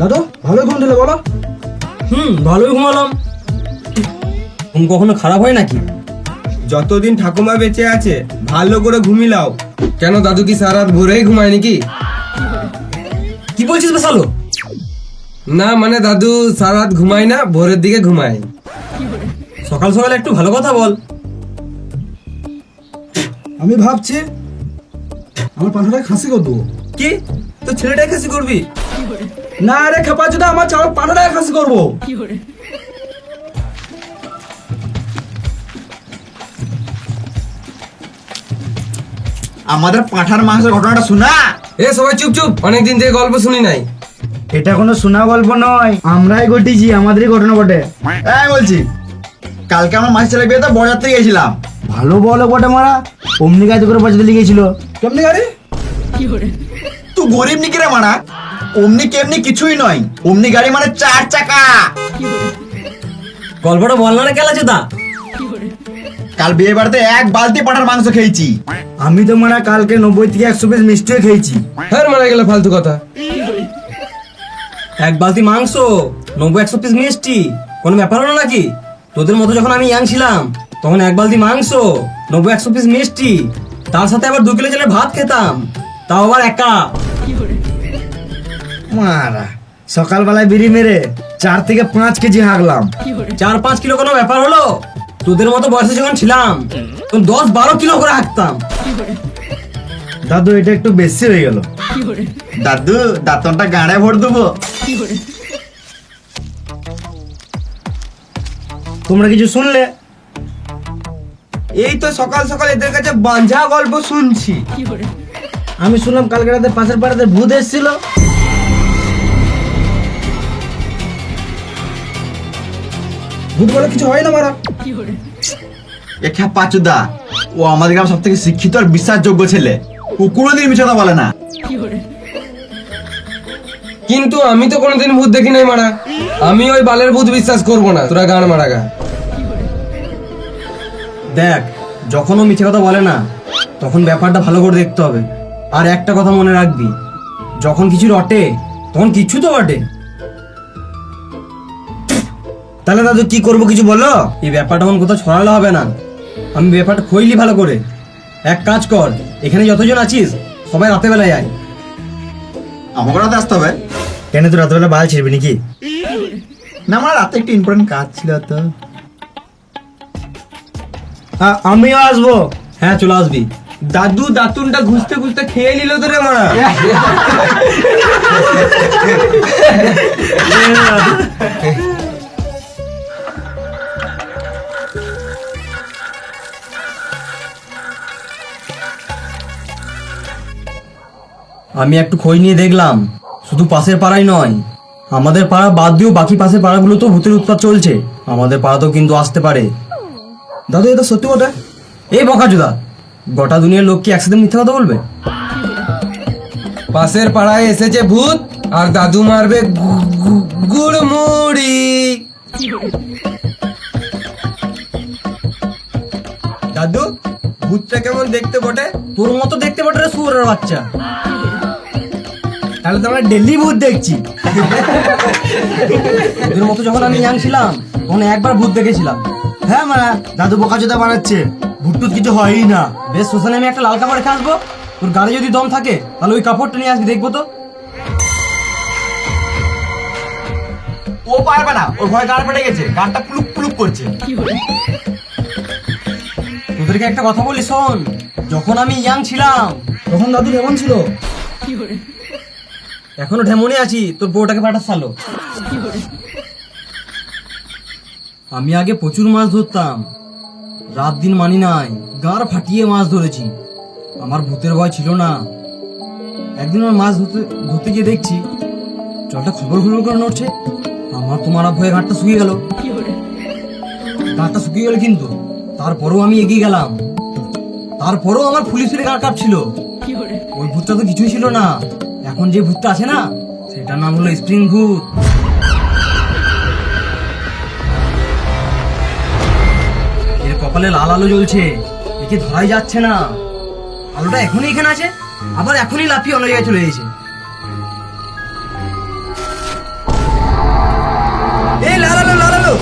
দাদু ভালো ঘুম দিলে বলো হুম ভালোই ঘুমালাম। ঘুম কখনো খারাপ হয় নাকি? যতদিন ঠাকুমা বেঁচে আছে ভালো করে ঘুমিলাও। কেন দাদু কি সারা রাত ভোরেই ঘুমায় নাকি? কি বলছিস বেশালো? না মানে দাদু সারা রাত ঘুমায় না ভোরের দিকে ঘুমায়। সকাল সকাল একটু ভালো কথা বল। আমি ভাবছি আমার পাঠাটা খাসি করব। কি? তো ছেলেটাই খাসি করবি? না রে খেপা যদি আমার চাওয়ার পাঠাটা খাসি করব। আমাদের পাঠার মাংসের ঘটনাটা শোনা এ সবাই চুপ চুপ। অনেকদিন থেকে গল্প শুনি নাই। এটা কোনো শোনা গল্প নয়। আমরাই ঘটিছি আমাদেরই ঘটনা বটে। এই বলছি কালকে আমার মাসি ছেলে বিয়েতে বরযাত্রী গেছিলাম ভালো বলো বটে মারা। অমনি গাড়ি করে বাঁচাতে লিগেছিল কেমনি গাড়ি? তুই গরিব নিকি রে মানা অমনি কেমনি কিছুই নয়। অমনি গাড়ি মানে চার চাকা। গল্পটা বল না কেলা চোদা? কাল বিয়ে বাড়িতে এক বালতি পাঠার মাংস খেয়েছি। আমি তো মানে কালকে নব্বই থেকে একশো পিস মিষ্টিও খেয়েছি। হ্যাঁ মারা গেল ফালতু কথা। এক বালতি মাংস নব্বই একশো পিস মিষ্টি কোনো ব্যাপার হলো নাকি? তোদের মতো যখন আমি ইয়াং ছিলাম তখন এক বালতি মাংস নব্বই একশো পিস মিষ্টি তার সাথে আবার দু কিলো চালের ভাত খেতাম তাও আবার একা মারা সকালবেলায় বিড়ি মেরে চার থেকে পাঁচ কেজি হাঁকলাম চার পাঁচ কিলো কোনো ব্যাপার হলো? তোদের মতো বয়সে যখন ছিলাম তখন দশ বারো কিলো করে হাঁকতাম। দাদু এটা একটু বেশি হয়ে গেল। দাদু দাঁতনটা গাড়ে ভর দেবো। তোমরা কিছু শুনলে? এই তো সকাল সকাল এদের কাছে বাঞ্ঝা গল্প শুনছি। আমি শুনলাম কালকে রাতে পাশের পাড়াতে ভূত এসেছিল। ভূত বলে কিছু হয় না মারা। এ পাচুদা ও আমাদের গ্রাম সব থেকে শিক্ষিত আর বিশ্বাসযোগ্য ছেলে। ও কোনোদিন মিছে কথা বলে না। কিন্তু আমি তো কোনোদিন ভূত দেখি নাই মারা। আমি ওই বালের ভূত বিশ্বাস করব না। তোরা গান মারা গা। দেখ যখন ও মিছে কথা বলে না তখন ব্যাপারটা ভালো করে দেখতে হবে। আর একটা কথা মনে রাখবি যখন কিছু রটে তখন কিচ্ছু তো বটে। তাহলে দাদু কি করব কিছু বলো? এই ব্যাপারটা এখন কোথাও ছড়ালে হবে না। আমি ব্যাপারটা খইলি ভালো করে। এক কাজ কর এখানে যতজন আছিস সবাই রাতে বেলায় আয়। আমাকে রাতে আসতে হবে? কেন তো রাতবেলা বাল ছিড়বি নাকি? না আমার রাতে একটু ইম্পর্টেন্ট কাজ ছিল তো। আ- আমিও আসব। হ্যাঁ চলে আসবি। দাদু দাতুনটা ঘুষতে ঘুষতে খেয়ে নিল তো রে মারা আমি একটু খই নিয়ে দেখলাম। শুধু পাশের পাড়াই নয় আমাদের পাড়া বাদ দিয়েও বাকি পাশের পাড়াগুলো তো ভূতের উৎপাত চলছে। আমাদের পাড়াতেও কিন্তু আসতে পারে। দাদু এটা সত্যি বটে? এই বকাচোদা গোটা দুনিয়ার লোক কি একসাথে মিথ্যা কথা বলবে? পাশের পাড়ায় এসেছে ভূত আর দাদু মারবে গুড়মুড়ি। দাদু ভূতটা কেমন দেখতে বটে? তোর মতো দেখতে বটে রে সুরের বাচ্চা। তাহলে তো আমরা ডেলি ভূত দেখছি। তোদের মতো যখন আমি ইয়াং ছিলাম, তখন একবার ভূত দেখেছিলাম। হ্যাঁ মারা, দাদু বোকা বোকাচোদা বানাচ্ছে। ভূত টুত কিছু হয়ই না। বেশ শ্মশানে আমি একটা লাল কাপড় রেখে আসব। তোর গাড়ি যদি দম থাকে, তাহলে ওই কাপড়টা নিয়ে আসবি, দেখব তো। ও পারবে না, ওর ভয় গাড় পেটে গেছে গাড়টা পুলুক পুলুক করছে। তোদেরকে একটা কথা বলি, শোন। যখন আমি ইয়াং ছিলাম, তখন দাদু কেমন ছিল? এখনও ঢেমনে আছি, তোর বউটাকে পাঠাস সালো আমি আগে প্রচুর মাছ ধরতাম, রাত দিন মানি নাই, গার ফাটিয়ে মাছ ধরেছি। আমার ভূতের ভয় ছিল না। একদিন আমার মাছ ধরতে ধরতে গিয়ে দেখছি, জলটা খবর খবর করে নড়ছে। আমার তো মারা ভয়ে ঘাটটা শুকিয়ে গেল। ঘাটটা শুকিয়ে গেল কিন্তু, তারপরেও আমি এগিয়ে গেলাম। তারপরেও আমার ফুলি ফুলি গা কাঁপছিল। ওই ভূতটা তো কিছুই ছিল না। এখন যে ভূতটা আছে না, সেটার নাম হলো স্প্রিং ভূত। এর কপালে লাল আলো জ্বলছে, একে ধরাই যাচ্ছে না। আলোটা এখনই এখানে আছে, আবার এখনই লাফিয়ে অন্য জায়গায় চলে গেছে। এই লাল আলো লাল আলো!